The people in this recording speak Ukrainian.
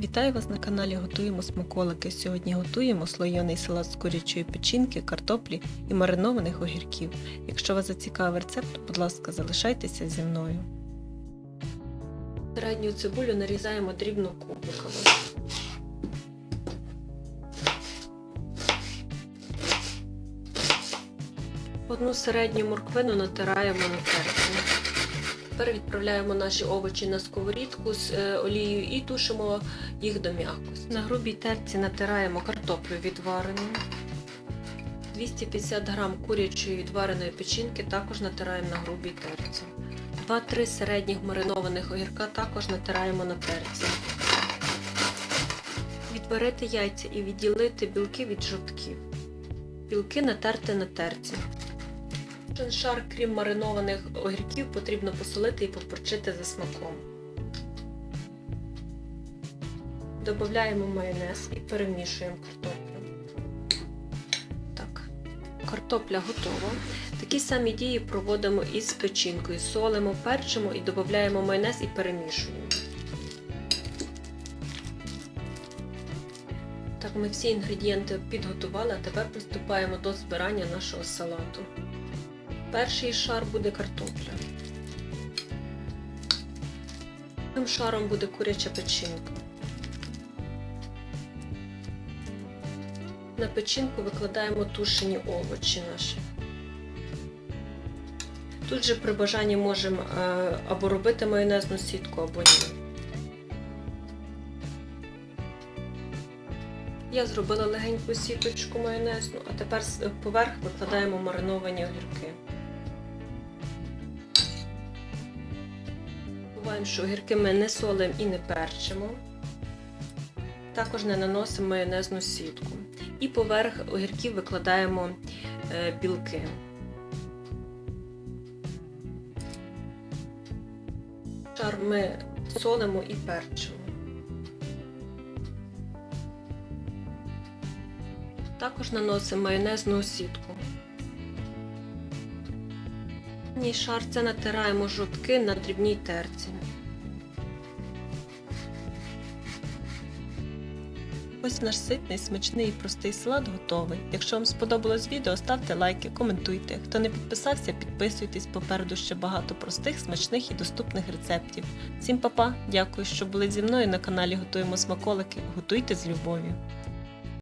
Вітаю вас на каналі Готуємо смаколики. Сьогодні готуємо слоєний салат з курячої печінки, картоплі і маринованих огірків. Якщо вас зацікавив рецепт, будь ласка, залишайтеся зі мною. Середню цибулю нарізаємо дрібно кубиками. Одну середню морквину натираємо на терці. Тепер відправляємо наші овочі на сковорідку з е, олією і тушимо їх до м'якості. На грубій терці натираємо картоплю відварену. 250 г курячої відвареної печінки також натираємо на грубій терці. 2-3 середніх маринованих огірка також натираємо на терці. Відварити яйця і відділити білки від жовтків. Білки натерти на терці. Кожен шар, крім маринованих огірків, потрібно посолити і поперчити за смаком. Додаємо майонез і перемішуємо картоплю. Так, картопля готова. Такі самі дії проводимо із печінкою. Солимо, перчимо і додаємо майонез і перемішуємо. Так, ми всі інгредієнти підготували, а тепер приступаємо до збирання нашого салату. Перший шар буде картопля. Другим шаром буде куряча печінка. На печінку викладаємо тушені овочі наші. Тут же при бажанні можемо е, або робити майонезну сітку, або ні. Я зробила легеньку сіточку майонезну, а тепер поверх викладаємо мариновані огірки. Буваємо, що огірки ми не солимо і не перчимо. Також не наносимо майонезну сітку. І поверх огірків викладаємо е, білки. Шар ми солимо і перчимо. Також наносимо майонезну сітку. Ні шар це натираємо жовтки на дрібній терці. Ось наш ситний, смачний і простий салат готовий. Якщо вам сподобалось відео, ставте лайки, коментуйте. Хто не підписався, підписуйтесь. Попереду ще багато простих, смачних і доступних рецептів. Всім па-па, дякую, що були зі мною на каналі Готуємо смаколики. Готуйте з любов'ю.